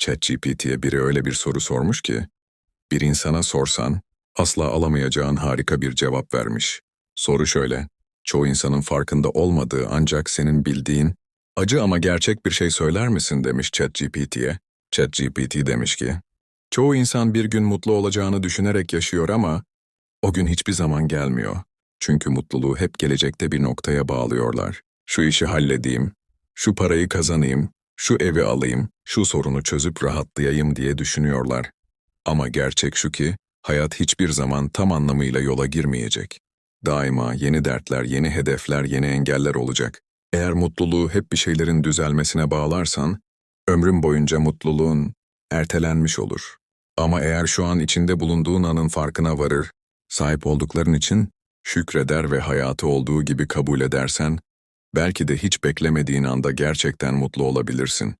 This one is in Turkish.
ChatGPT'ye biri öyle bir soru sormuş ki, bir insana sorsan, asla alamayacağın harika bir cevap vermiş. Soru şöyle, çoğu insanın farkında olmadığı ancak senin bildiğin, acı ama gerçek bir şey söyler misin demiş ChatGPT'ye. ChatGPT demiş ki, çoğu insan bir gün mutlu olacağını düşünerek yaşıyor ama o gün hiçbir zaman gelmiyor. Çünkü mutluluğu hep gelecekte bir noktaya bağlıyorlar. Şu işi halledeyim, şu parayı kazanayım, şu evi alayım, şu sorunu çözüp rahatlayayım diye düşünüyorlar. Ama gerçek şu ki, hayat hiçbir zaman tam anlamıyla yola girmeyecek. Daima yeni dertler, yeni hedefler, yeni engeller olacak. Eğer mutluluğu hep bir şeylerin düzelmesine bağlarsan, ömrün boyunca mutluluğun ertelenmiş olur. Ama eğer şu an içinde bulunduğun anın farkına varır, sahip oldukların için şükreder ve hayatı olduğu gibi kabul edersen, belki de hiç beklemediğin anda gerçekten mutlu olabilirsin.